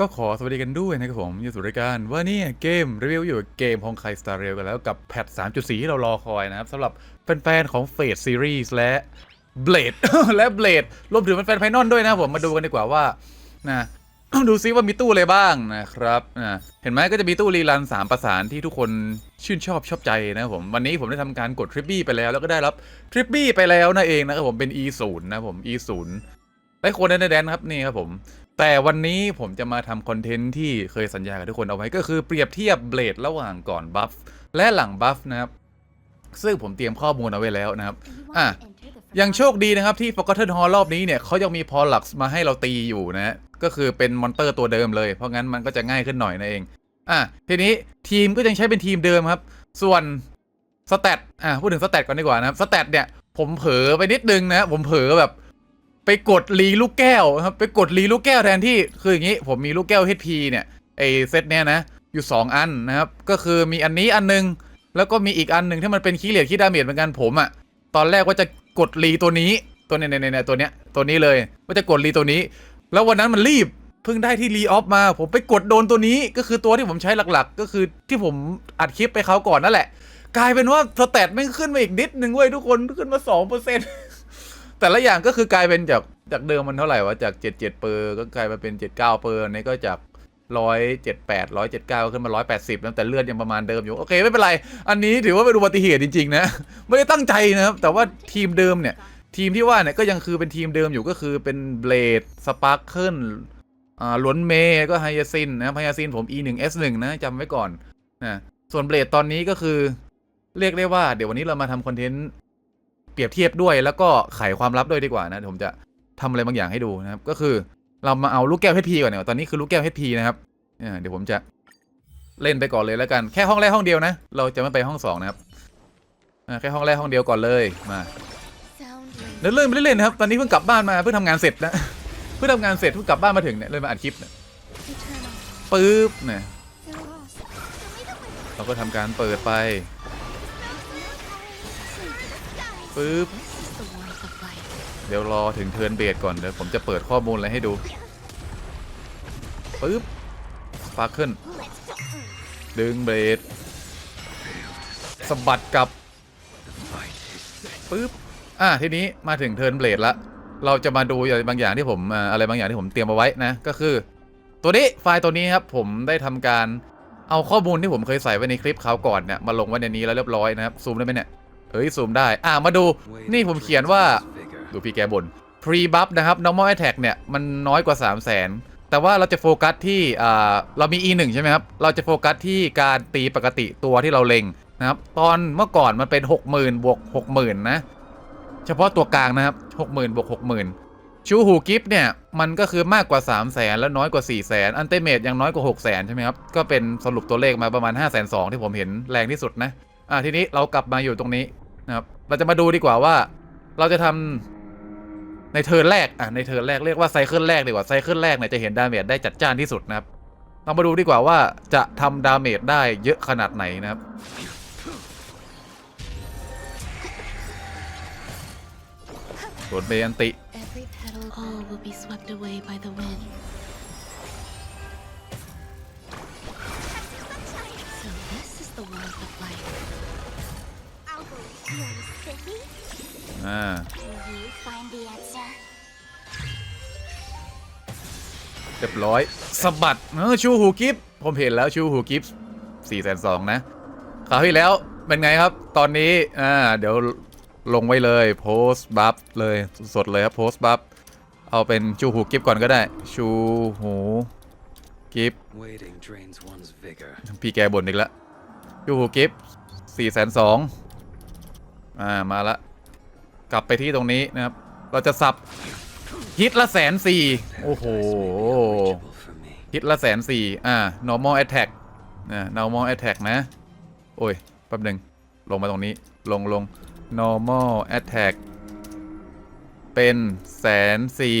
ก็ขอสวัสดีกันด้วยนะครับผมอยู่สู่รายการว่านี่เกมรีวิวอยู่เกมของใครสตาร์เรลกันแล้วกับแพท 3.4 ที่เรารอคอยนะครับสำหรับแฟนๆของเฟสซีรีส์และเบลดและเบลดรวมถึงแฟนๆไพนอนด้วยนะผมมาดูกันดีกว่าว่านะดูซิว่ามีตู้อะไรบ้างนะครับนะเห็นไหมก็จะมีตู้รีรัน3ประสานที่ทุกคนชื่นชอบชอบใจนะครับผมวันนี้ผมได้ทำการกดทริปบี้ไปแล้วแล้วก็ได้รับทริปบี้ไปแล้วนั่นเองนะครับผมเป็น e 0นะครับผม e 0ได้คนในแดนครับนี่ครับผม แต่วันนี้ผมจะมาทำคอนเทนต์ที่เคยสัญญากับทุกคนเอาไว้ก็คือเปรียบเทียบเบลดระหว่างก่อนบัฟและหลังบัฟนะครับ ซึ่งผมเตรียมข้อมูลเอาไว้แล้วนะครับ อะ ยังโชคดีนะครับที่ Forgotten Hall รอบนี้เนี่ยเขายังมีพอลักมาให้เราตีอยู่นะฮะก็คือเป็นมอนเตอร์ตัวเดิมเลย เพราะงั้นมันก็จะง่ายขึ้นหน่อยนั่นเอง อะ ทีนี้ทีมก็ยังใช้เป็นทีมเดิมครับ ส่วนสเตตอะพูดถึงสเตตก่อนดีกว่านะครับสเตตเนี่ยผมเผลอไปนิดนึงนะผมเผลอแบบ ไปกดรีลูกแก้วครับไปกดรีลูกแก้วแทนที่คืออย่างนี้ ผมมีลูกแก้ว HP เนี่ยไอเซตเนี่ยนะอยู่ 2 อันนะครับ ก็คือมีอันนี้อันนึง แล้วก็มีอีกอันหนึ่งที่มันเป็นคีเหลียดคีดาเมจเหมือนกันผมอะตอนแรกว่าจะกดรีตัวนี้ตัวเนี้ยเนี่ยตัวเนี้ยตัวนี้เลยว่าจะกดรีตัวนี้ แล้ววันนั้นมันรีบเพิ่งได้ที่รีออฟมา ผมไปกดโดนตัวนี้ก็คือตัวที่ผมใช้หลักๆ ก็คือที่ผมอัดคลิปไปเขาก่อนนั่นแหละ กลายเป็นว่าสเตตไม่ขึ้นมาอีกนิดนึงเว้ยทุกคนขึ้นมา2%เปอร์เซ็นต์ แต่ละอย่างก็คือกลายเป็นจากจากเดิมมันเท่าไหร่วะจาก77เปอร์ก็กลายมาเป็น79เปอร์นนี้ก็จาก178 179ขึ้นมา180แล้วแต่เลือดยังประมาณเดิมอยู่ โอเค ไม่เป็นไร อันนี้ถือว่าเป็นอุบัติเหตุจริง ๆ นะ ไม่ได้ตั้งใจนะครับ แต่ว่าทีมเดิมเนี่ย ทีมที่ว่าเนี่ยก็ยังคือเป็นทีมเดิมอยู่ก็คือเป็นเบลดสปาร์เคิลอ่าล้วนเมย์ก็ไฮยาซินนะไฮยาซินผม E1 S1 นะจำไว้ก่อนนะส่วนเบลดตอนนี้ก็คือเรียกได้ว่าเดี๋ยววันนี้เรามาทำคอนเทนต์ เปรียบเทียบด้วยแล้วก็ไขความลับด้วยดีกว่านะเดี๋ยวผมจะทำอะไรบางอย่างให้ดูนะครับ ก็คือเรามาเอาลูกแก้ว HP ก่อนเนี่ยตอนนี้คือลูกแก้ว HP นะครับเดี๋ยวผมจะเล่นไปก่อนเลยแล้วกันแค่ห้องแรกห้องเดียวนะ เราจะไม่ไปห้องสองนะครับแค่ห้องแรกห้องเดียวก่อนเลยมาเดินเล่นไปเล่นนะครับตอนนี้เพิ่งกลับบ้านมาเพิ่งทำงานเสร็จนะเพิ่งทำงานเสร็จเพิ่งกลับบ้านมาถึงเนี่ยเลยมาอัดคลิปเนี่ยปึ๊บเนี่ยเราก็ทำการเปิดไป ปึ๊บเดี๋ยวรอถึงเทิร์นเบสก่อนเดี๋ยวผมจะเปิดข้อมูลอะไรให้ดูปึ๊บสปาร์เคิลดึงเบสสะบัดกลับปึ๊บอะทีนี้มาถึงเทิร์นเบลดละเราจะมาดูอะไรบางอย่างที่ผมอะไรบางอย่างที่ผมเตรียมเอาไว้นะก็คือ ตัวนี้ไฟล์ตัวนี้ครับผมได้ทำการเอาข้อมูลที่ผมเคยใส่ไว้ในคลิปเขาวก่อนเนี่ยมาลงไว้ในนี้แล้วเรียบร้อยนะครับซูมได้ไหมเนี่ย เฮ้ยซูมได้ อะมาดูนี่ผมเขียนว่าดูพี่แกบน pre buff นะครับ normal attack เนี่ย มันน้อยกว่า 3 0 0 0 0 0แต่ว่าเราจะโฟกัสที่อ่าเรามี e 1 ใช่ไหมครับ เราจะโฟกัสที่การตีปกติตัวที่เราเล็งนะครับ ตอนเมื่อก่อนมันเป็น 60,000 บวก 60,000 นะ เฉพาะตัวกลางนะครับ 60,000 บวก 60,000 ชูหูกิฟเนี่ย มันก็คือมากกว่า 3 0 0 0 0 0แล้วน้อยกว่า 4 0 0 0 0 0อันเตเมตยังน้อยกว่า 6 0 0 0 0ใช่ไหมครับ ก็เป็นสรุปตัวเลขมาประมาณ 5 2 0 0 0ที่ผมเห็นแรงที่สุดนะ อ่าทีนี้เรากลับมาอยู่ตรงนี้ นะครับ เราจะมาดูดีกว่าว่า เราจะทำในเทิร์นแรกอะในเทิร์นแรกเรียกว่าไซเคิลแรกดีกว่าไซเคิลแรกเนี่ยจะเห็นดาเมจได้จัดจ้านที่สุดนะครับ เรามาดูดีกว่าว่าจะทำดาเมจได้เยอะขนาดไหนนะครับส่วนเบอันติ อ่า Can you find the answer? เรียบร้อยสะบัดเออชูหูกิฟผมเห็นแล้วชูหูกิฟสี่แสนสองนะคราวที่แล้วเป็นไงครับ ตอนนี้อ่าเดี๋ยวลงไว้เลยโพสบัฟเลยสดๆเลยครับโพสบัฟเอาเป็นชูหูกิฟก่อนก็ได้ ชูหูกิฟ Waiting drains one's vigor. พี่แกบ่นอีกแล้วชูหูกิฟสี่แสนสองอ่ามาละ กลับไปที่ตรงนี้นะครับ เราจะสับฮิตละแสนสี่โอ้โห Reachable for me. ฮิตละแสนสี่อ่า normal attack นะ normal attack นะ โอ้ยแป๊บหนึ่งลงมาตรงนี้ลงลง normal attack เป็นแสนสี่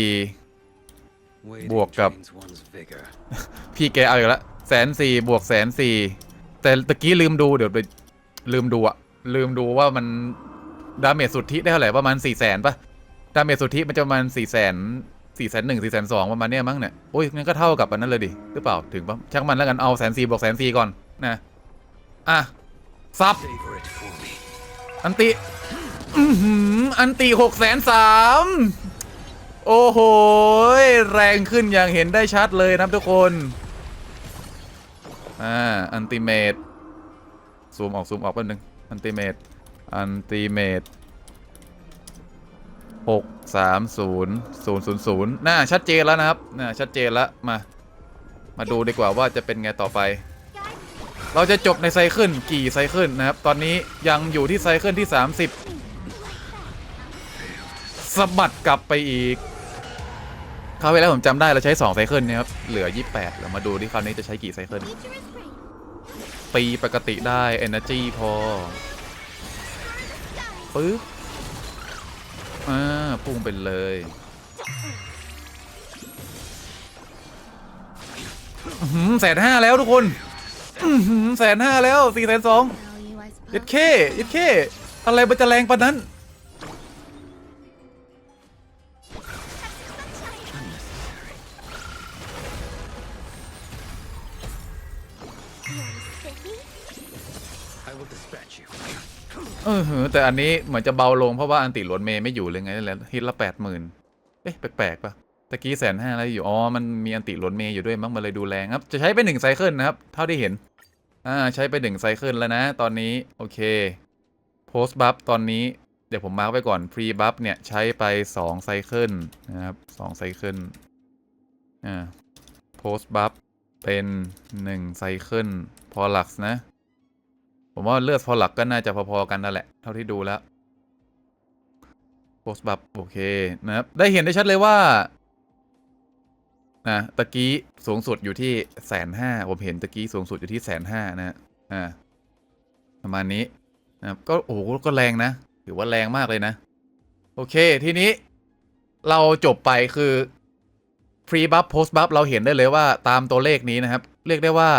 Waiting Buộc cặp. drains one's vigor. พี่แกเอาอีกแล้วแสนสี่บวกแสนสี่แต่ตะกี้ลืมดูเดี๋ยวไปลืมดูอะลืมดูว่ามัน ดาเมจสุทธิได้เท่าไหร่ประมาณสี่แสนปะดาเมจสุทธิมันจะประมาณสี่แสนสี่แสนหนึ่งสี่แสนสองประมาณเนี้ยมั้งเนี่ยโอ้ยงั้นก็เท่ากับอันนั้นเลยดิหรือเปล่าถึงปะช่างมันแล้วกันเอาแสนสี่บอกแสนสี่ก่อนนะอะซับอันติอือหืออันติหกแสนสามโอ้โห แรงขึ้นอย่างเห็นได้ชัดเลยนะครับทุกคน อ่า อันติเมตซูมออกซูมออกแป๊บนึง อันติเมต อันติเมตหกสามศูนย์ศูนย์ศูนย์ศูนย์น่าชัดเจนแล้วนะครับน่าชัดเจนแล้วมา มาดูดีกว่าว่าจะเป็นไงต่อไป เราจะจบในไซเคิลกี่ไซเคิลนะครับ ตอนนี้ยังอยู่ที่ไซเคิลที่ 30สะบัดกลับไปอีกคราวที่แล้วผมจำได้เราใช้ 2 ไซเคิลนะครับ เหลือ 28เรามาดูที่คราวนี้จะใช้กี่ไซเคิลปีปกติได้ Energy พอ ปึ๊บอ่าพุ่งไปเลย แสนห้าแล้วทุกคนแสนห้าแล้วสี่แสนสองยัด suppose. เคยัดเคอะไรมันจะแรงปานนั้น I will dispatch you. เออแต่อันนี้เหมือนจะเบาลงเพราะว่าอันติหลวนเมย์ไม่อยู่เลยไงนั่นแหละฮิตละแปดหมื่นเอ๊ะแปลกๆปะตะกี้แสนห้าแล้วอยู่ อ๋อ มันมีอันติหลวนเมย์อยู่ด้วยมั้งมันเลยดูแรงครับ จะใช้ไปหนึ่งไซเคิลนะครับ เท่าที่เห็น อ่า ใช้ไปหนึ่งไซเคิลแล้วนะ ตอนนี้ โอเค โพสต์บัฟตอนนี้ เดี๋ยวผมมาร์กไว้ก่อนพรีบัฟเนี่ย ใช้ไปสองไซเคิลนะครับสองไซเคิล อ่า โพสต์บัฟเป็นหนึ่งไซเคิลพอลักซ์นะ ผมว่าเลือดพอหลักก็น่าจะพอๆกันนั่นแหละ เท่าที่ดูแล้วโพสบับโอเคนะครับ ได้เห็นได้ชัดเลยว่านะตะกี้สูงสุดอยู่ที่แสนห้าผมเห็นตะกี้สูงสุดอยู่ที่แสนห้านะฮะอ่าประมาณนี้นะครับก็โอ้โหก็แรงนะถือว่าแรงมากเลยนะ โอเคทีนี้เราจบไปคือ pre buff post buff เราเห็นได้เลยว่าตามตัวเลขนี้นะครับ เรียกได้ว่า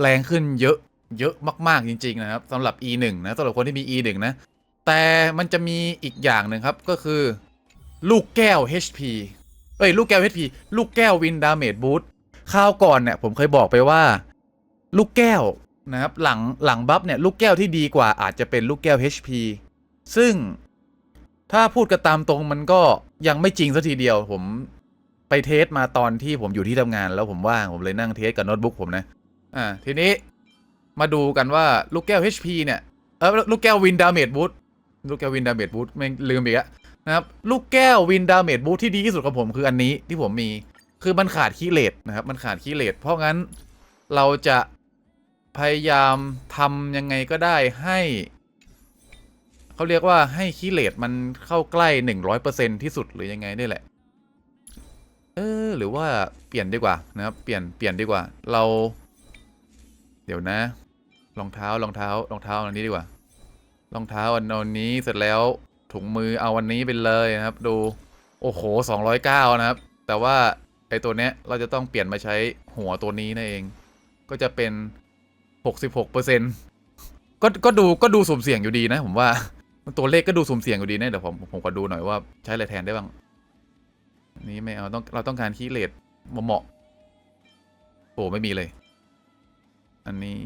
แรงขึ้นเยอะ เยอะมากๆจริง ๆ นะครับสำหรับ E1 นะสำหรับคนที่มี E1 นะ แต่มันจะมีอีกอย่างหนึ่งครับก็คือ ลูกแก้ว HP เอ้ยลูกแก้ว HP ลูกแก้ว Win Damage Boost คราวก่อนเนี่ยผมเคยบอกไปว่า ลูกแก้วนะครับหลังหลังบัฟเนี่ยลูกแก้วที่ดีกว่าอาจจะเป็นลูกแก้ว HP ซึ่งถ้าพูดกันตามตรงมันก็ยังไม่จริงสัทีเดียว ผมไปเทสมาตอนที่ผมอยู่ที่ทำงาน แล้วผมว่างผมเลยนั่งเทสกับโน้ตบุ๊กผมนะ อ่าทีนี้ มาดูกันว่าลูกแก้ว HP เนี่ย เออลูกแก้ววินดาเมจบูทลูกแก้ววินดาเมจบูทไม่ลืมอีกแล้วนะครับ ลูกแก้ววินดาเมจบูทที่ดีที่สุดของผมคืออันนี้ที่ผมมีคือมันขาดคีเลตนะครับ มันขาดคีเลตเพราะงั้นเราจะพยายามทำยังไงก็ได้ให้เขาเรียกว่าให้คีเลตมันเข้าใกล้หนึ่งร้อยเปอร์เซ็นที่สุดหรือยังไงนี่แหละ เออ หรือว่าเปลี่ยนดีกว่านะครับ เปลี่ยนเปลี่ยนดีกว่า เรา เดี๋ยวนะ รองเท้ารองเท้ารองเท้าอันนี้ดีกว่ารองเท้าอันนี้เสร็จแล้วถุงมือเอาวันนี้ไปเลยนะครับ ดูโอ้โห209นะครับ แต่ว่าไอตัวเนี้ยเราจะต้องเปลี่ยนมาใช้หัวตัวนี้นั่นเอง ก็จะเป็น 66เปอร์เซ็นก็ก็ดูก็ดูสุ่มเสี่ยงอยู่ดีนะ ผมว่าตัวเลขก็ดูสุ่มเสี่ยงอยู่ดีนะเดี๋ยวผมผมขอดูหน่อยว่าใช้อะไรแทนได้บ้างนี้ไม่เอาต้องเราต้องการคีเลทเหมาะโอ้ไม่มีเลย อันนี้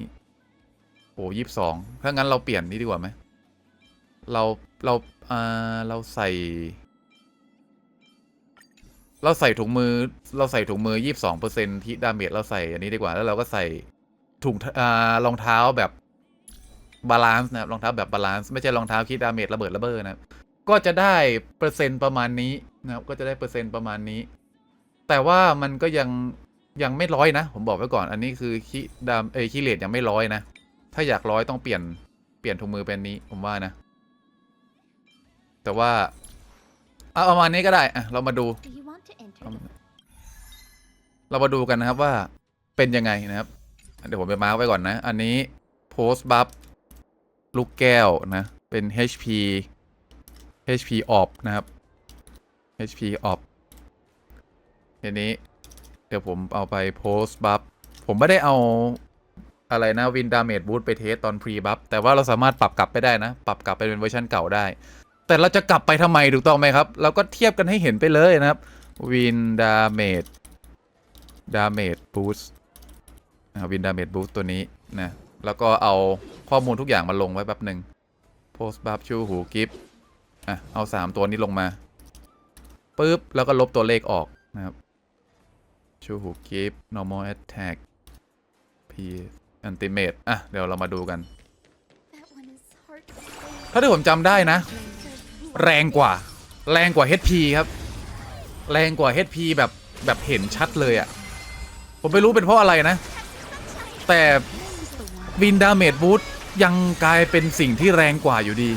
โอ้ยี่สิบสองถ้างั้นเราเปลี่ยนนี่ดีกว่าไหม เรา เราอ่าเราใส่ เราใส่ถุงมือ เราใส่ถุงมือยี่สิบสองเปอร์เซ็นที่ดาเมจเราใส่อันนี้ดีกว่า แล้วเราก็ใส่ถุงอ่ารองเท้าแบบบาลานซ์นะครับรองเท้าแบบบาลานซ์ไม่ใช่รองเท้าคิดดาเมจระเบิดระเบ้อนะก็จะได้เปอร์เซ็นต์ประมาณนี้นะครับก็จะได้เปอร์เซ็นต์ประมาณนี้ แต่ว่ามันก็ยังยังไม่ร้อยนะ ผมบอกไว้ก่อน อันนี้คือคีดามเอคีเลตยังไม่ร้อยนะ ถ้าอยากร้อยต้องเปลี่ยนเปลี่ยนถุงมือเป็นนี้ผมว่านะ แต่ว่าเอาประมาณนี้ก็ได้อะเรามาดู Do you want to enter? เอาเรามาดูกันนะครับว่าเป็นยังไงนะครับ เดี๋ยวผมไปมาร์กไว้ก่อนนะ อันนี้ post buff ลูกแก้วนะ เป็น HP HP off นะครับ HP off ทีนี้ เดี๋ยวผมเอาไป post buff ผมไม่ได้เอา อะไรนะ win damage boost ไปเทสตอน pre buff แต่ว่าเราสามารถปรับกลับไปได้นะ ปรับกลับไปเป็นเวอร์ชันเก่าได้ แต่เราจะกลับไปทำไมถูกต้องไหมครับ เราก็เทียบกันให้เห็นไปเลยนะครับวินดาเมจดาเมจบูสวินดาเมจบูสตัวนี้นะแล้วก็เอาข้อมูลทุกอย่างมาลงไว้แป๊บหนึ่งโพสบัฟชูหูกิฟอะเอา 3 ตัวนี้ลงมาปุ๊บแล้วก็ลบตัวเลขออกนะครับชูหูกิฟ normal attack p ultimate อะ เดี๋ยวเรามาดูกัน That one is hard to say. ถ้าที่ผมจำได้นะ แรงกว่า แรงกว่า HP ครับ แรงกว่า HP แบบแบบเห็นชัดเลยอะ่ะ ผมไม่รู้เป็นเพราะอะไรนะ แต่ This is the one. วินดาเมจบูทยังกลายเป็นสิ่งที่แรงกว่าอยู่ดี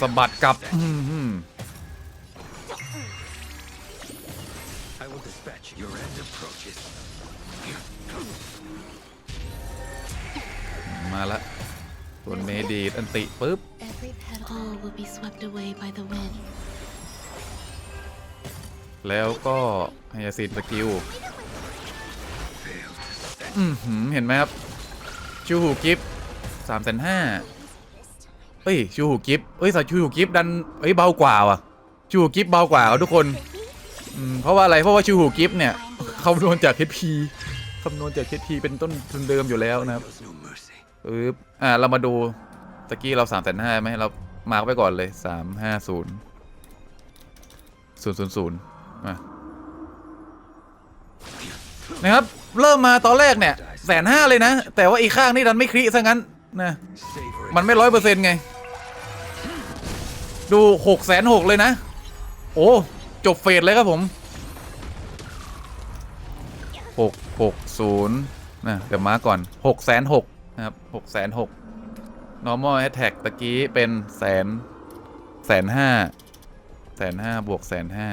สะบัดกลับ อื้อ I will dispatch you. Your end approaches. มาละส่วนเมดีดอันติปุ๊บ Every petal. All will be swept away by the wind. แล้วก็ไฮยาซินสกิล Failed to stand. อือหือเห็นไหมครับ ชูหูกิฟสามแสนห้าเอ้ย ชูหูกิฟเอ้ยสายชูหูกิฟดันเอ้ย เบากว่าว่ะ ชูหูกิฟเบากว่าทุกคน อืมเพราะว่าอะไรเพราะว่าชูหูกิฟเนี่ยคำนวณจาก HP คำนวณจาก HP เป็นต้นทุนเดิมอยู่แล้วนะครับอ่าเรามาดูตะกี้เราสามแสนห้าไหมเรามาร์กไว้ก่อนเลยสามห้าศูนย์ศูนย์ศูนย์ศูนย์มานะครับ เริ่มมาตอนแรกเนี่ยแสนห้าเลยนะ แต่ว่าอีกข้างนี่ดันไม่คริซะงั้นนะมันไม่ร้อยเปอร์เซ็นต์ไง ดูหกแสนหกเลยนะ โอ้ จบเฟสเลยครับผมหกหกศูนย์นะเดี๋ยวมาก่อนหกแสนหกนะครับหกแสนหก normal attack ตะกี้เป็นแสนแสนห้าแสนห้าบวกแสนห้า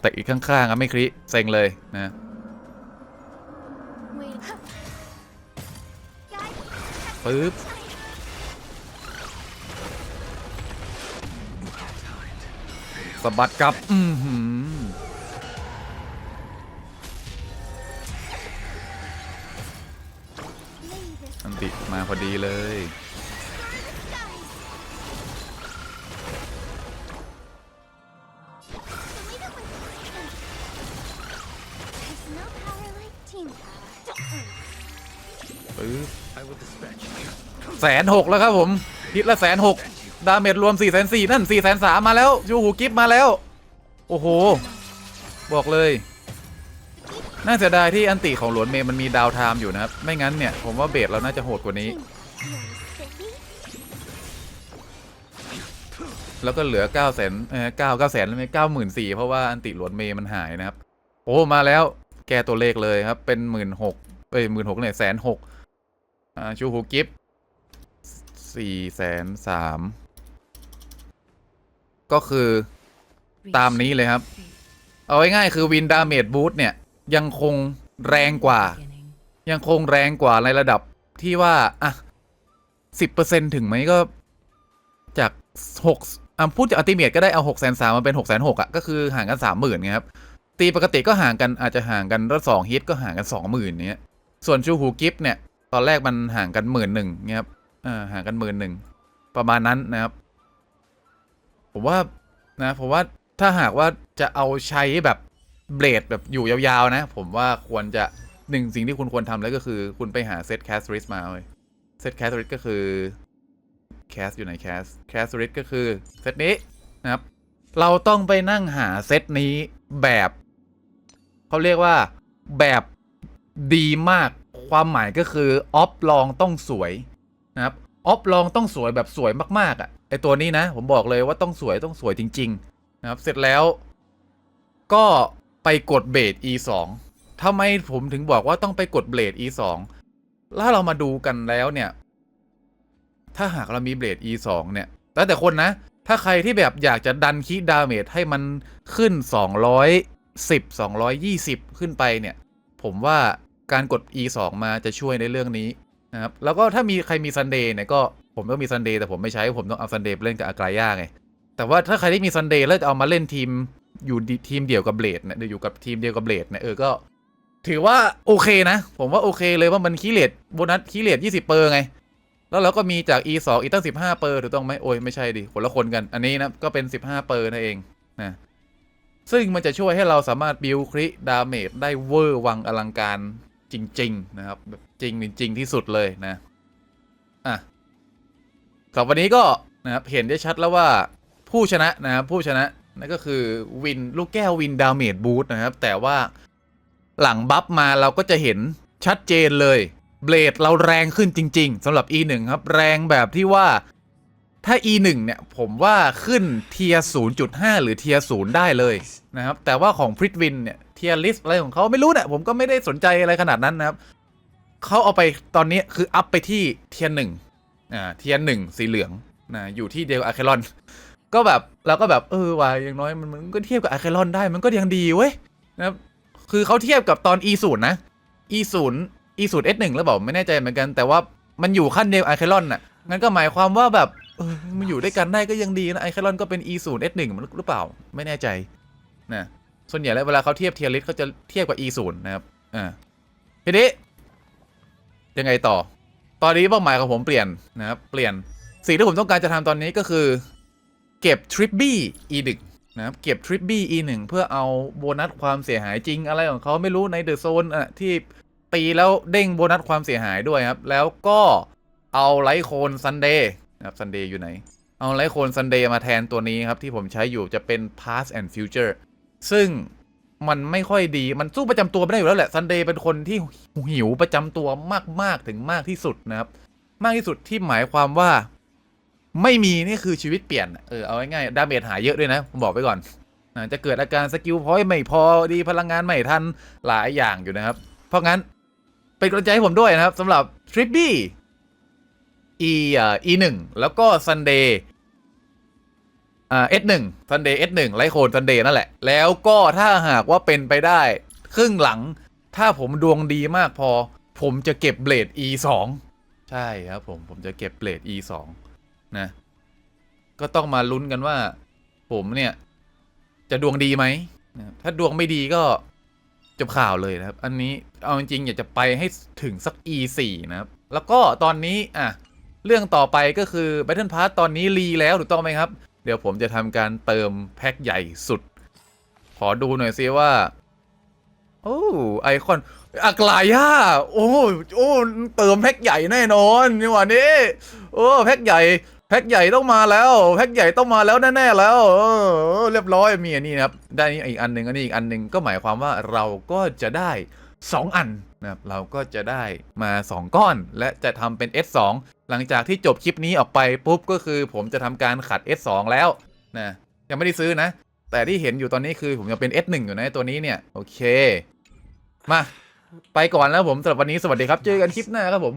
แต่อีกข้างๆอะไม่คริเซ็งเลยนะปึ๊บ สะบัดกลับ อืมหืออัติมาพอดีเลยแสนหกแล้วครับผมทิศละแสนหก ดาเมจรวม4ี่แสนสี่นั่น4ี่แสนสามาแล้วชูหูกิฟมาแล้ว โอ้โห บอกเลย น่าเสียดายที่อันติของหลวนเมย์มันมีดาวไทม์อยู่นะครับ ไม่งั้นเนี่ย ผมว่าเบสเราน่าจะโหดกว่านี้ แล้วก็เหลือ9ก้าแสนเออเก้าเก้าแสนแล้วไม่เก้าหมื่นสี่เพราะว่าอันติหลวนเมย์มันหายนะครับ โอ้มาแล้ว แกตัวเลขเลยครับ เป็นหมื่นหกเอ้ยหมื่นหกเนี่ยแสนหกอ่าชูหูกิฟสี่แสนสาม ก็คือตามนี้เลยครับ เอาง่ายๆคือวินดาเมจบูทเนี่ย ยังคงแรงกว่า ยังคงแรงกว่าในระดับที่ว่า อะสิบเปอร์เซ็นถึงไหมก็ จากหกอะพูดจากอัลติเมทก็ได้เอาหกแสนสามมาเป็นหกแสนหกอะ ก็คือห่างกันสามหมื่นไงครับ ตีปกติก็ห่างกันอาจจะห่างกันแล้วสองฮิตก็ห่างกันสองหมื่นเนี้ย ส่วนชูหูกิฟเนี่ย ตอนแรกมันห่างกันหมื่นหนึ่งเงี้ยครับอ่าห่างกันหมื่นหนึ่งประมาณนั้นนะครับ ผมว่านะผมว่าถ้าหากว่าจะเอาใช้แบบเบลดแบบอยู่ยาวๆนะ ผมว่าควรจะหนึ่งสิ่งที่คุณควรทำเลยก็คือคุณไปหาเซตแคสริสมาเลยเซตแคสริสก็คือแคสอยู่ในแคสแคสริสก็คือเซตนี้นะครับ เราต้องไปนั่งหาเซตนี้แบบเขาเรียกว่าแบบดีมากความหมายก็คือออฟลองต้องสวยนะครับออฟลองต้องสวยแบบสวยมากๆอะ่ะ ไอตัวนี้นะ ผมบอกเลยว่าต้องสวยต้องสวยจริง ๆ นะครับ เสร็จแล้ว ก็ไปกดเบรด e 2ทำไมผมถึงบอกว่าต้องไปกดเบรด e 2ถ้าเรามาดูกันแล้วเนี่ย ถ้าหากเรามีเบรด e 2เนี่ยแล้วแต่คนนะ ถ้าใครที่แบบอยากจะดันคีดาเมจให้มันขึ้น 210 220 ขึ้นไปเนี่ย ผมว่าการกด e 2มาจะช่วยในเรื่องนี้นะครับ แล้วก็ถ้ามีใครมีซันเดย์เนี่ยก็ ผมก็มีซันเดย์แต่ผมไม่ใช้ผมต้องเอาซันเดย์ไปเล่นกับอากรายาไง แต่ว่าถ้าใครที่มีซันเดย์แล้วจะเอามาเล่นทีมอยู่ทีมเดียวกับเบลดเนี่ยอยู่กับทีมเดียวกับเบลดเนี่ยเออก็ถือว่าโอเคนะ ผมว่าโอเคเลยว่ามันคีเลตโบนัสคีเลต20เปอร์ไง แล้วเราก็มีจาก e 2อีกตั้ง15เปอร์ถูกต้องไหมโอ้ยไม่ใช่ดิคนละคนกัน อันนี้นะก็เป็น15เปอร์นั่นเองนะซึ่งมันจะช่วยให้เราสามารถบิวคริดาเมจได้เวอร์วังอลังการจริง ๆ นะครับจริงจริงที่สุดเลยนะ สำหรับวันนี้ก็นะครับเห็นได้ชัดแล้วว่าผู้ชนะนะครับผู้ชนะนั่นก็คือวินลูกแก้ววินดาเมจบูทนะครับ แต่ว่าหลังบัฟมาเราก็จะเห็นชัดเจนเลยเบลดเราแรงขึ้นจริง ๆสำหรับ E1 ครับ แรงแบบที่ว่าถ้า E1 เนี่ย ผมว่าขึ้นเทีย0.5 หรือเทีย0ได้เลยนะครับ แต่ว่าของพริตวินเนี่ยเทียลิสอะไรของเขาไม่รู้เนี่ยผมก็ไม่ได้สนใจอะไรขนาดนั้นนะครับเขาเอาไปตอนนี้คืออัพไปที่เทียหนึ่ง อ่าเทียนหนึ่งสีเหลืองนะอยู่ที่เดียวกับอาร์เคลอน ก็แบบเราก็แบบเออว่ะอย่างน้อยมันมันก็เทียบกับอาร์เคลอนได้มันก็ยังดีเว้ยนะครับคือเขาเทียบกับตอน E 0นนะ E 0 E 0 S 1แล้วบอกไม่แน่ใจเหมือนกัน แต่ว่ามันอยู่ขั้นเดียวอาร์เคลอนน่ะงั้นก็หมายความว่าแบบเออมันอยู่ด้วยกันได้ก็ยังดีนะอาร์เคลอนก็เป็น E 0 S 1มันหรือเปล่าไม่แน่ใจนะส่วนใหญ่แล้วเวลาเขาเทียบเทียริสเขาจะเทียบกับ E 0นะครับอ่าทีนี้ยังไงต่อ ตอนนี้เป้าหมายของผมเปลี่ยนนะครับ เปลี่ยน สิ่งที่ผมต้องการจะทำตอนนี้ก็คือ เก็บทริปบี้ e 1นะครับ เก็บทริปบี้ e 1เพื่อเอาโบนัสความเสียหายจริงอะไรของเขาไม่รู้ในเดอะโซนอะที่ตีแล้วเด้งโบนัสความเสียหายด้วยครับ แล้วก็เอาไลท์โคนซันเดย์นะครับซันเดย์อยู่ไหน เอาไลท์โคนซันเดย์มาแทนตัวนี้ครับที่ผมใช้อยู่จะเป็น past and future ซึ่ง มันไม่ค่อยดีมันสู้ประจำตัวไม่ได้อยู่แล้วแหละซันเดย์เป็นคนที่หิวประจำตัวมากๆถึงมากที่สุดนะครับ มากที่สุดที่หมายความว่า ไม่มีนี่คือชีวิตเปลี่ยนเออเอาง่ายๆดาเมจหายเยอะด้วยนะผมบอกไว้ก่อนจะเกิดอาการสกิลพอยต์ไม่พอดีพลังงานไม่ทันหลายอย่างอยู่นะครับ เพราะงั้นเป็นกำลังใจให้ผมด้วยนะครับสำหรับทริปบี้ e อ่า e หนึ่งแล้วก็ซันเดย์ อ่า s หนึ่งซันเดย์ s หนึ่งไลโคนซันเดย์นั่นแหละ แล้วก็ถ้าหากว่าเป็นไปได้ ครึ่งหลัง ถ้าผมดวงดีมากพอ ผมจะเก็บเบลด e สองใช่ครับผมผมจะเก็บเบลด e สองนะ ก็ต้องมาลุ้นกันว่า ผมเนี่ย จะดวงดีไหมถ้าดวงไม่ดีก็จบข่าวเลยนะครับ อันนี้เอาจริงๆอยากจะไปให้ถึงสัก e 4นะครับ แล้วก็ตอนนี้อะเรื่องต่อไปก็คือ Battle Pass ตอนนี้รีแล้วถูกต้องไหมครับ เดี๋ยวผมจะทำการเติมแพ็คใหญ่สุด ขอดูหน่อยซิว่า โอ้ไอคอนอักลายาโอ้โอ้เติมแพ็คใหญ่แน่นอนนี่หว่านี้โอ้แพ็คใหญ่แพ็คใหญ่ต้องมาแล้วแพ็คใหญ่ต้องมาแล้วแน่ๆแล้วเรียบร้อยมีอันนี้นะครับได้นี่อีกอันหนึ่งอันนี้อีกอันหนึ่งก็หมายความว่าเราก็จะได้ 2 อันนะครับเราก็จะได้มา 2 ก้อน และจะทำเป็น S2 หลังจากที่จบคลิปนี้ออกไปปุ๊บก็คือผมจะทำการขัด S2 แล้วนะยังไม่ได้ซื้อนะ แต่ที่เห็นอยู่ตอนนี้คือผมยังเป็น S1 อยู่นะตัวนี้เนี่ย โอเค มา ไปก่อนแล้วผมสำหรับวันนี้สวัสดีครับ เจอกันคลิปหน้าครับผม